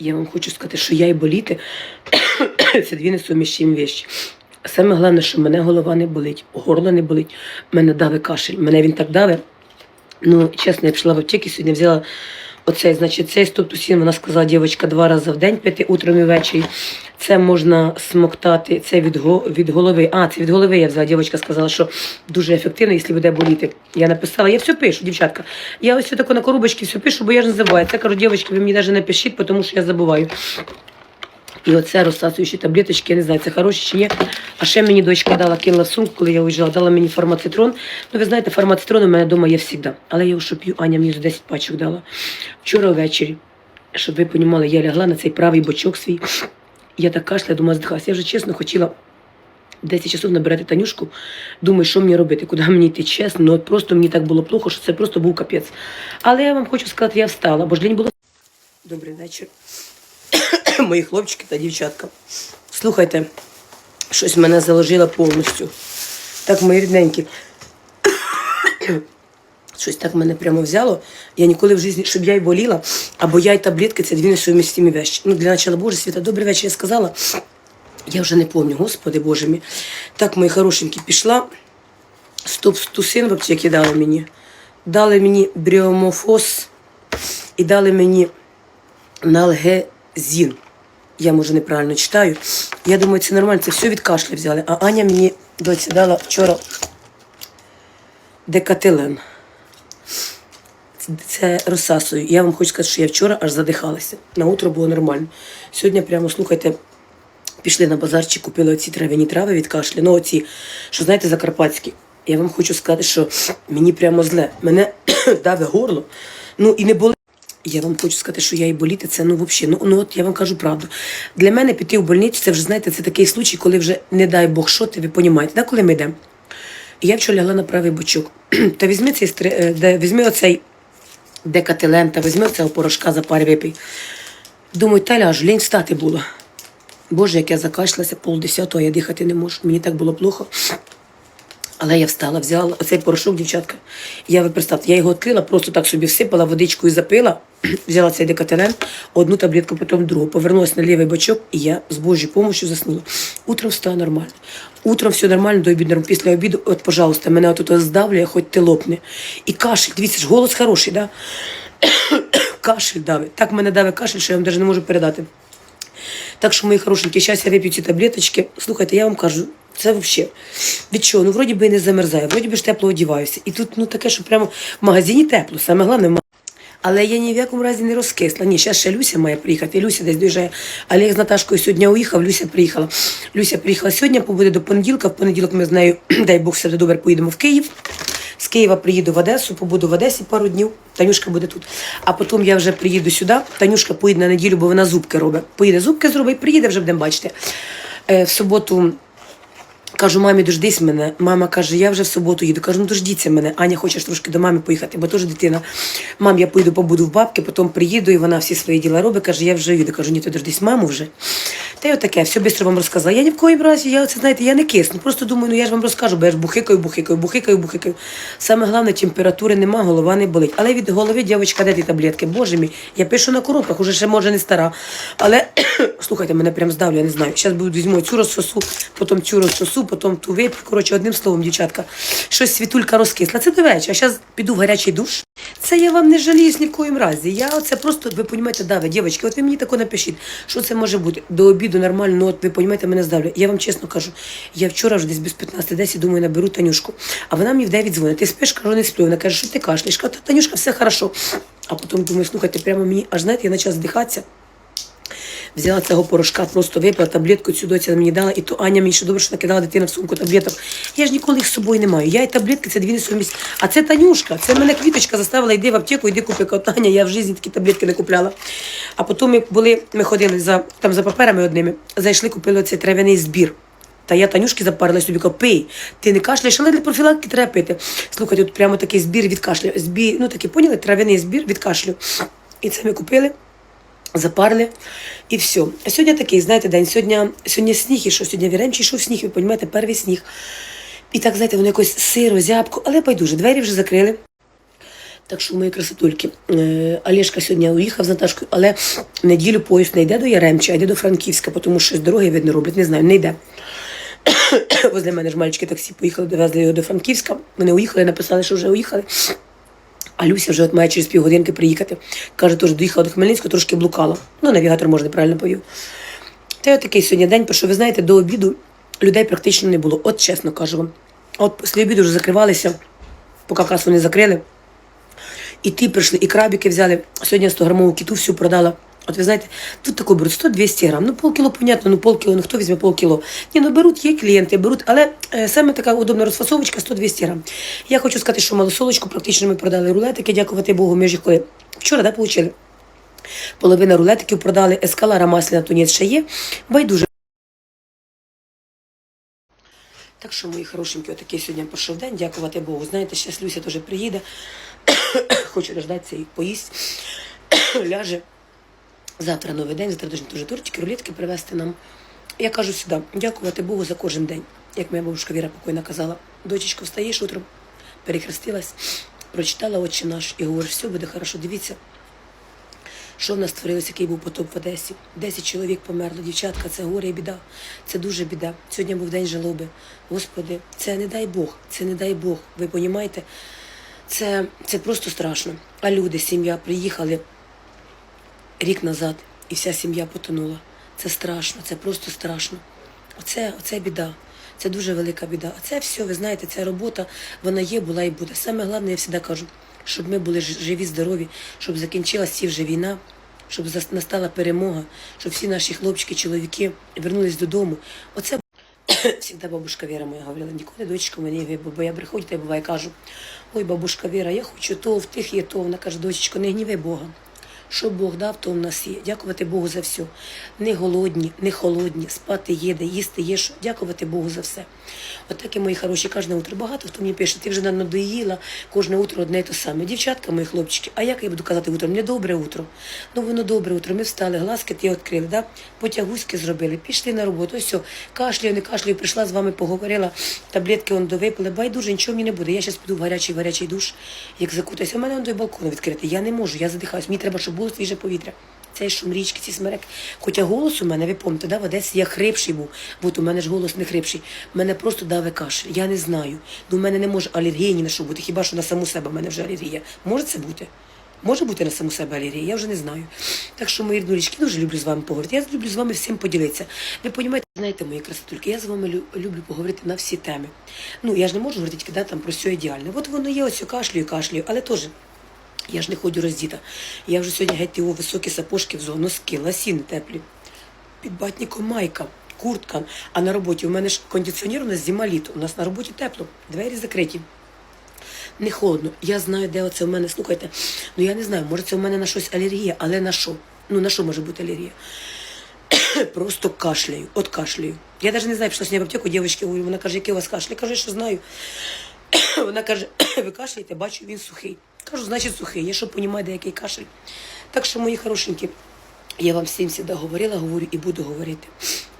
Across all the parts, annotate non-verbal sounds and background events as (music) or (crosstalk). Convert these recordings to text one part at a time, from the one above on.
Я вам хочу сказати, що я і боліти (coughs) це дві несуміщені вещі. Саме головне, що мене голова не болить, горло не болить, мене дави кашель. Мене він так дави. Ну, чесно, я пішла в аптеки, сьогодні взяла оцей, значить, цей стоптусін, вона сказала, дівчинка, два рази в день пити утром і ввечері. Це можна смоктати, це від, від голови. А, це від голови я взяла. Дівчинка сказала, що дуже ефективно, якщо буде боліти. Я написала, я все пишу, дівчатка. Я ось тако на коробочці все пишу, бо я ж не забуваю. Це кажу, дівчатки, ви мені навіть не пишіть, тому що я забуваю. І оце розсасуючі таблеточки, я не знаю, це хороші чи ні. А ще мені дочка дала, кинула сумку, коли я уїжджала, дала мені фармацитрон. Ну, ви знаєте, фармацитрон у мене вдома є завжди. Але я його що п'ю, Аня мені за 10 пачок дала. Вчора ввечері, щоб ви розуміли, я лягла на цей правий бочок свій. Я так кашля, думаю, здихалася. Я вже чесно хотіла 10 часов набирати Танюшку. Думаю, що мені робити, куди мені йти чесно. Ну от просто мені так було плохо, що це просто був капець. Але я вам хочу сказати, я встала, бо ж лінь було. Добрий вечір. Мої хлопчики та дівчатка. Слухайте, щось мене заложило повністю. Так, мої рідненькі. (coughs) Щось так мене прямо взяло. Я ніколи в житті, щоб я й боліла, або я й таблетки, це дві несумістимі вещі. Ну, для начала, Боже світа, добрий вечір, я сказала. Я вже не пам'ятаю, Господи Боже мій. Так, мої хорошенькі, пішла. Стоп-стусин в аптеці дали мені. Дали мені бріомофос і дали мені налгезін. Я може неправильно читаю. Я думаю, це нормально, це все від кашля взяли. А Аня мені доця дала вчора декателен. Це- розсасую. Я вам хочу сказати, що я вчора аж задихалася. На утро було нормально. Сьогодні прямо слухайте. Пішли на базарчик, купили оці трав'яні трави від кашля. Ну, оці, що знаєте, закарпатські. Я вам хочу сказати, що мені прямо зле. Мене (coughs) даве горло. Ну і не болить. Я вам хочу сказати, що я і боліти, це ну взагалі, ну, ну от я вам кажу правду. Для мене піти в больницю, це вже знаєте, це такий случай, коли вже не дай Бог, що ти, ви розумієте, да, коли ми йдемо. Я вчора лягла на правий бочок. (clears throat) Та візьми цей е, де, візьми оцей декателен, та візьми цього порошка за пари випий. Думаю, та ляжу, лінь встати було. Боже, як я закашлялася полдесятого, я дихати не можу. Мені так було плохо. Але я встала, взяла оцей порошок, дівчатка. Я ви представте, я його відкрила, просто так собі всипала, водичкою запила, (clears throat) взяла цей декателен, одну таблетку, потім другу. Повернулася на лівий бочок, і я з Божою допомогою заснула. Утром встала нормально. Утром все нормально, до обіду, після обіду, от, пожалуйста, мене от здавлює, хоч ти лопне. І кашель, дивіться ж, голос хороший, да? (clears throat) кашель давить. Так мене давить кашель, що я вам навіть не можу передати. Так що, мої хорошенькі, зараз я вип'ю ці таблеточки. Слухайте, я вам кажу, це взагалі. Від чого? Ну, вроді би і не замерзаю, вроді би ж тепло одіваюся. І тут ну таке, що прямо в магазині тепло, саме головне. в Але я ні в якому разі не розкисла. Ні, зараз ще Люся має приїхати. Люся десь доїжджає. Олег з Наташкою сьогодні уїхав, Люся приїхала. Люся приїхала сьогодні, побуде до понеділка. В понеділок ми з нею, (clears throat) дай Бог, все добре, поїдемо в Київ. З Києва приїду в Одесу, побуду в Одесі пару днів. Танюшка буде тут. А потім я вже приїду сюди. Танюшка поїде на неділю, бо вона зубки робить. Поїде зубки зробить, приїде, вже будемо бачити. Е, в суботу Кажу, мамі, дождись мене. Мама каже, я вже в суботу їду. Кажу, ну дождіться мене. Аня, хочеш трошки до мами поїхати, бо теж дитина. Мам, я поїду, побуду в бабки, потім приїду, і вона всі свої діла робить. Каже, я вже їду. Кажу, ні, ти дождись маму вже. Та й отаке, все швидко вам розказала. Я ні в коїм разі, я оце, знаєте, я не кисну. Просто думаю, ну я ж вам розкажу, бо я ж бухикаю, бухикаю, бухикаю, бухикаю. Саме головне, температури нема, голова не болить. Але від голови, дівчинка, де ті таблетки? Боже мій, я пишу на коробках, уже ще може не стара. Але (coughs) слухайте, мене прям здавлю, я не знаю. Зараз буду візьму цю розсосу, потім цю розсосу, потім ту вип'ю. Коротше, одним словом, дівчатка, щось світулька розкисла. Це до вечора. Зараз піду в гарячий душ. Це я вам не жаліюсь ні в коїм разі. Я оце просто, ви розумієте, дави, дівчатки, от ви мені тако напишіть, що це може бути. До обіду нормально, от ви розумієте, мене здавлю. Я вам чесно кажу, я вчора вже десь без 15-10, думаю, наберу Танюшку. А вона мені в 9 дзвонить. Ти спиш, кажу, не сплю. Вона каже, що ти кашляєш? Кажу, «Та, Танюшка, все хорошо. А потім думаю, слухайте, прямо мені, аж знаєте, я почала здихатися. Взяла цього порошка, просто випила таблетку, цю доця мені дала, і то Аня мені ще добре, що накидала дитина в сумку таблеток. Я ж ніколи їх з собою не маю. Я і таблетки, це дві несумісні. А це Танюшка, це мене квіточка заставила, йди в аптеку, йди купи Таня, (laughs) я в житті такі таблетки не купляла. А потім ми були, ми ходили за, там, за паперами одними, зайшли, купили оцей трав'яний збір. Та я Танюшки запарила собі, кажу, ти не кашляєш, але для профілактики треба пити. Слухайте, тут прямо такий збір від кашлю. Збір, ну такий, поняли, трав'яний збір від кашлю. І це ми купили запарили і все. Сьогодні такий, знаєте, день. Сьогодні, сьогодні сніг, і що сьогодні віремчий йшов сніг, ви розумієте, перший сніг. І так, знаєте, воно якось сиро, зябко, але байдуже. Двері вже закрили. Так що, мої красотульки, е, Олешка сьогодні уїхав з Наташкою, але в неділю поїзд не йде до Яремча, а йде до Франківська, тому що з дороги видно роблять, не знаю, не йде. (coughs) Возле мене ж мальчики таксі поїхали, довезли його до Франківська. Вони уїхали, написали, що вже уїхали. А Люся вже от має через півгодинки приїхати. Каже, теж доїхала до Хмельницького, трошки блукала. Ну, навігатор може неправильно повів. Та й такий сьогодні день, що ви знаєте, до обіду людей практично не було. От чесно кажу вам. От після обіду вже закривалися, поки касу не закрили. І ті прийшли, і крабіки взяли. Сьогодні я 100 грамову кіту всю продала. От ви знаєте, тут тако беруть 100-200 грам. Ну, полкіло, понятно, ну полкіло, ну хто візьме полкіло. Ні, ну беруть, є клієнти, беруть, але е, саме така удобна розфасовочка 100-200 грам. Я хочу сказати, що малосолочку практично ми продали рулетики, дякувати Богу, ми ж коли вчора да, получили. Половина рулетиків продали, ескалара масляна тунець ще є. Байдуже. Так що, мої хорошенькі, отакий сьогодні пройшов день, дякувати Богу. Знаєте, зараз Люся теж приїде. (coughs) Хочу дождатися і поїсть. (coughs) Ляже. Завтра новий день, завтра дуже теж тортики, рулетки привезти нам. Я кажу сюди, дякувати Богу за кожен день. Як моя бабушка Віра покойна казала, дочечко, встаєш утром, перехрестилась, прочитала «Отче наш і говориш, все буде хорошо, дивіться, що в нас створилося, який був потоп в Одесі. Десять чоловік померло, дівчатка, це горе і біда. Це дуже біда. Сьогодні був день жалоби. Господи, це не дай Бог, це не дай Бог. Ви розумієте? Це, це просто страшно. А люди, сім'я приїхали рік назад, і вся сім'я потонула. Це страшно, це просто страшно. Оце, оце біда. Це дуже велика біда. А це все, ви знаєте, ця робота, вона є, була і буде. Саме головне, я завжди кажу, щоб ми були живі, здорові, щоб закінчилася ці вже війна, щоб настала перемога, щоб всі наші хлопчики, чоловіки вернулись додому. Оце (coughs) Всегда бабушка Віра моя говорила, ніколи дочка мені бо я приходжу, та я буває кажу, ой, бабушка Віра, я хочу то, в тих є то. Вона каже, дочечко, не гніви Бога. Що Бог дав, то в нас є. Дякувати Богу за все. Не голодні, не холодні, спати їде, їсти є, що. Дякувати Богу за все. От такі мої хороші, кожне утро. Багато хто мені пише, ти вже надоїла, кожне утро одне і те саме. Дівчатка, мої хлопчики, а як я буду казати утром? Не добре утро. Ну воно добре утро. Ми встали, глазки ті відкрили, да? потягуськи зробили, пішли на роботу. Ось все, кашляю, не кашляю, прийшла з вами, поговорила, таблетки он довипили. Байдуже, нічого мені не буде. Я зараз піду в гарячий гарячий душ, як закутаюся. У мене он той балкон відкритий. Я не можу, я задихаюсь. Мені треба, щоб було свіже повітря. Цей шум ці смерек. Хоча голос у мене, ви пам'ятаєте, да, в Одесі я хрипший був. От у мене ж голос не хрипший. Мене просто даве кашель. Я не знаю. Ну, у мене не може алергії ні на що бути. Хіба що на саму себе в мене вже алергія. Може це бути? Може бути на саму себе алергія, я вже не знаю. Так що, мої ріднулічки, дуже люблю з вами поговорити. Я люблю з вами всім поділитися. Ви розумієте, знаєте, мої красотульки, я з вами люблю поговорити на всі теми. Ну, я ж не можу говорити тільки да, там про все ідеальне. От воно є, ось кашлюю, кашлюю, але теж. Я ж не ходжу роздіта. Я вже сьогодні геть його високі сапожки взяла, носки, ласіни теплі. Під батником майка, куртка. А на роботі у мене ж кондиціонер, у нас зима літо. У нас на роботі тепло, двері закриті. Не холодно. Я знаю, де оце у мене. Слухайте, ну я не знаю, може це у мене на щось алергія, але на що? Ну на що може бути алергія? (coughs) Просто кашляю, от кашляю. Я навіть не знаю, пішла сьогодні в аптеку, дівчинки, говорю, вона каже, який у вас кашель? Я кажу, що знаю. (coughs) Вона каже, (coughs) ви кашляєте, бачу, він сухий. Кажу, значить сухий. Я що розумію, де який кашель. Так що, мої хорошенькі, я вам всім завжди говорила, говорю і буду говорити.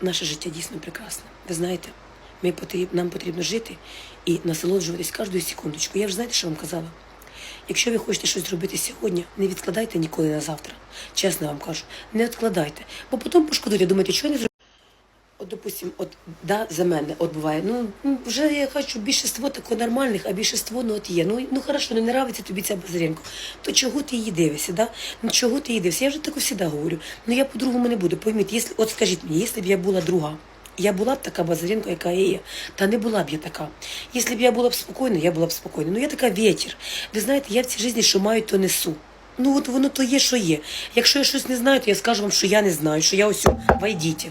Наше життя дійсно прекрасне. Ви знаєте, ми потріб, нам потрібно жити і насолоджуватись кожною секундочкою. Я вже знаєте, що вам казала? Якщо ви хочете щось зробити сьогодні, не відкладайте ніколи на завтра. Чесно вам кажу, не відкладайте. Бо потім пошкодуєте, думаєте, що я не зробив. От, допустим, от да, за мене от буває. Ну ну, вже я хочу більшість тако нормальних, а більшість ну от є. Ну ну хорошо, не нравиться тобі ця Базаренко. То чого ти її дивишся? Да? Ну чого ти її дивишся? Я вже так завжди говорю. Ну я по-другому не буду. Пойміть, якщо, от скажіть мені, якщо б я була друга. Я була б така Базаренко, яка я є. Та не була б я така. Якщо б я була б спокійна, я була б спокійна. Ну я така ветер. Ви знаєте, я в цій житті, що маю, то несу. Ну от воно то є, що є. Якщо я щось не знаю, то я скажу вам, що я не знаю, що я ось вайдіть.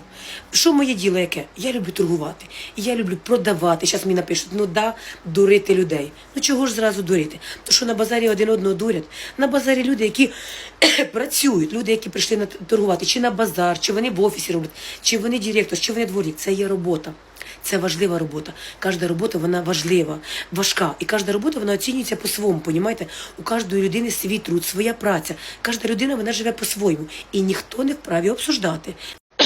Що моє діло яке? Я люблю торгувати. І я люблю продавати. Зараз мені напишуть, ну да, дурити людей. Ну чого ж зразу дурити? То що на базарі один одного дурять. На базарі люди, які (coughs) працюють, люди, які прийшли на торгувати, чи на базар, чи вони в офісі роблять, чи вони директор, чи вони дворник. Це є робота. Це важлива робота. Кожна робота вона важлива, важка. І кожна робота вона оцінюється по-своєму. Понімаєте? У кожної людини свій труд, своя праця. Кожна людина вона живе по-своєму. І ніхто не вправі обсуждати.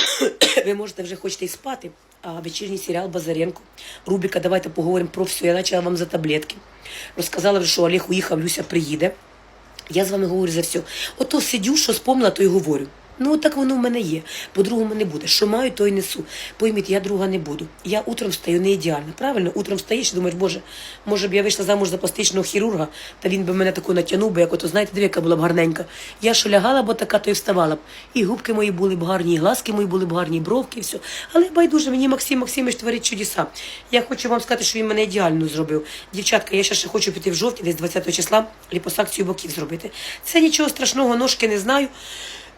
(coughs) Ви можете вже хочете і спати. А вечірній серіал Базаренко. Рубрика Давайте поговоримо про все. Я почала вам за таблетки. Розказала вже, що Олег уїхав, Люся приїде. Я з вами говорю за все. Ото сидю, що спомнила, то й говорю. Ну, так воно в мене є. По-другому не буде. Що маю, то й несу. Пойміть, я друга не буду. Я утром встаю не ідеально. Правильно, утром встаєш і думаєш, боже, може б я вийшла замуж за пластичного хірурга, та він би мене таку натягнув, би, як ото, знаєте, диви, яка була б гарненька. Я що лягала, бо така, то й вставала б. І губки мої були б гарні, і глазки мої були б гарні, і бровки, і все. Але байдуже, мені Максим Максимович творить чудеса. Я хочу вам сказати, що він мене ідеально зробив. Дівчатка, я ще ще хочу піти в жовтні, десь 20 числа, ліпосакцію боків зробити. Це нічого страшного, ножки не знаю.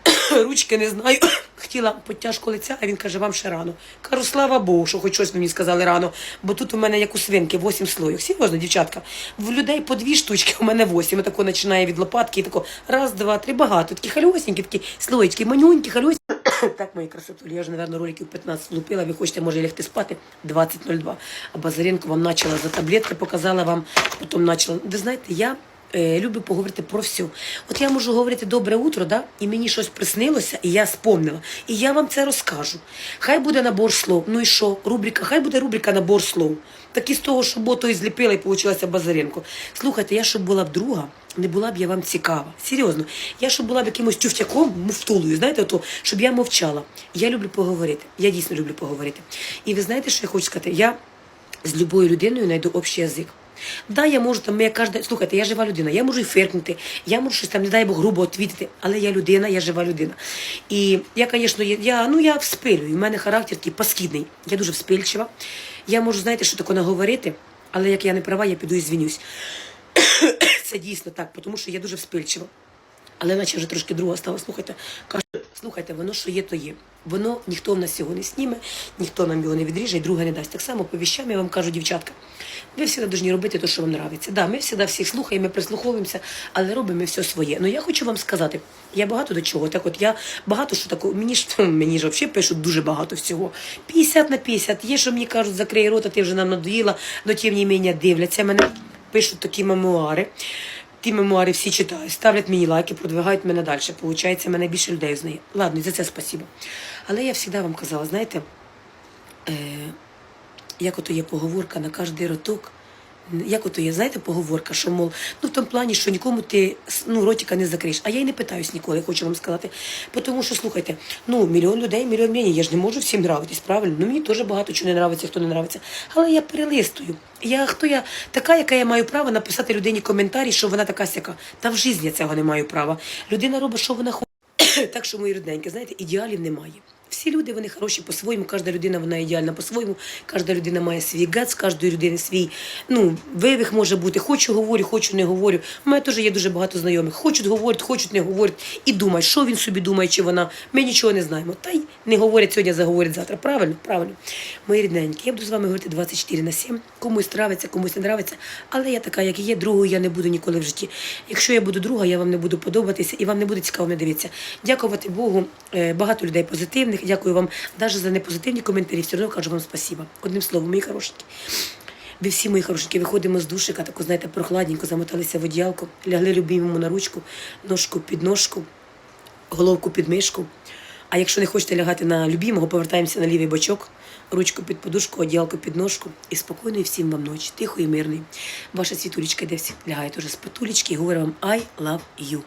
(coughs) ручки не знаю. (coughs) Хотіла підтяжку лиця, а він каже, вам ще рано. Кажу, слава Богу, що хоч щось мені сказали рано, бо тут у мене як у свинки, 8 слоїв. Серйозно, дівчатка. В людей по дві штучки, у мене 8. І тако починає від лопатки, і тако раз, два, три, багато. Такі хальосенькі, такі слоєчки, манюнькі, хальосенькі. (coughs) Так, мої красотулі, я ж, напевно, роликів 15 влупила, ви хочете, може, лягти спати 20.02. А Базаренко вам почала за таблетки, показала вам, потім почала. Ви знаєте, я е, люблю поговорити про все. От я можу говорити добре утро, да? і мені щось приснилося, і я спомнила. І я вам це розкажу. Хай буде набор слов. Ну і що? Рубрика, хай буде рубрика набор слов. Так і з того, що бото і зліпила, і получилася Базаренко. Слухайте, я щоб була б друга, не була б я вам цікава. Серйозно. Я щоб була б якимось тюфтяком, муфтулою, знаєте, то, щоб я мовчала. Я люблю поговорити. Я дійсно люблю поговорити. І ви знаєте, що я хочу сказати? Я з любою людиною знайду общий язик. Да, я можу там, я кожна, слухайте, я жива людина, я можу і фиркнути, я можу щось там, не дай Бог, грубо відвідати, але я людина, я жива людина. І я, звісно, я, ну, я вспилюю, в мене характер такий паскідний, я дуже вспильчива. Я можу, знаєте, що таке наговорити, але як я не права, я піду і звінюсь. (coughs) Це дійсно так, тому що я дуже вспильчива. Але наче вже трошки друга стала, слухайте, каже, слухайте, воно що є, то є. Воно ніхто в нас його не сніме, ніхто нам його не відріже і друге не дасть. Так само по віщам я вам кажу, дівчатка, ви завжди повинні робити те, що вам подобається. Да, ми завжди всіх слухаємо, прислуховуємося, але робимо все своє. Ну я хочу вам сказати, я багато до чого. Так от я багато що такого, мені ж (laughs) мені ж взагалі пишуть дуже багато всього. 50 на 50. Є, що мені кажуть, закрий рота, ти вже нам надоїла, но тим не менше дивляться мене, пишуть такі мемуари. Ті мемуари всі читають, ставлять мені лайки, продвигають мене далі. Получається, мене більше людей знає. Ладно, і за це спасибо. Але я завжди вам казала, знаєте, е, як ото є поговорка на кожний роток. Як ото є, знаєте, поговорка, що мов, ну в тому плані, що нікому ти ну, ротика не закриєш. А я й не питаюсь ніколи, хочу вам сказати. Тому що, слухайте, ну мільйон людей, мільйон мнень, я ж не можу всім нравитись, правильно? Ну мені теж багато чого не нравиться, хто не нравиться. Але я перелистую. Я хто я така, яка я маю право написати людині коментарі, що вона така сяка. Та в житті я цього не маю права. Людина робить, що вона хоче. (coughs) так що, мої рідненькі, знаєте, ідеалів немає. Всі люди вони хороші по-своєму, кожна людина вона ідеальна по-своєму, кожна людина має свій гец, кожної людини свій ну, вивих може бути. Хочу говорю, хочу не говорю. У мене теж є дуже багато знайомих. Хочуть говорять, хочуть не говорять. І думають, що він собі думає, чи вона. Ми нічого не знаємо. Та й не говорять сьогодні, заговорять завтра. Правильно? Правильно. Мої рідненькі, я буду з вами говорити 24 на 7. Комусь нравиться, комусь не нравиться. Але я така, як і є, другою я не буду ніколи в житті. Якщо я буду друга, я вам не буду подобатися і вам не буде цікаво мене дивитися. Дякувати Богу, е, багато людей позитивних. Дякую вам навіть за непозитивні коментарі. Все одно кажу вам спасіба. Одним словом, мої хорошенькі. Ви всі мої хорошенькі, виходимо з душика, таку, знаєте, прохладненько, замоталися в одіялко, лягли любимому на ручку, ножку під ножку, головку під мишку. А якщо не хочете лягати на любимого, повертаємося на лівий бочок, ручку під подушку, одіялко під ножку. І спокійної всім вам ночі, тихої, мирної. Ваша світулечка йде лягає теж з потулечки і говорить вам I love you.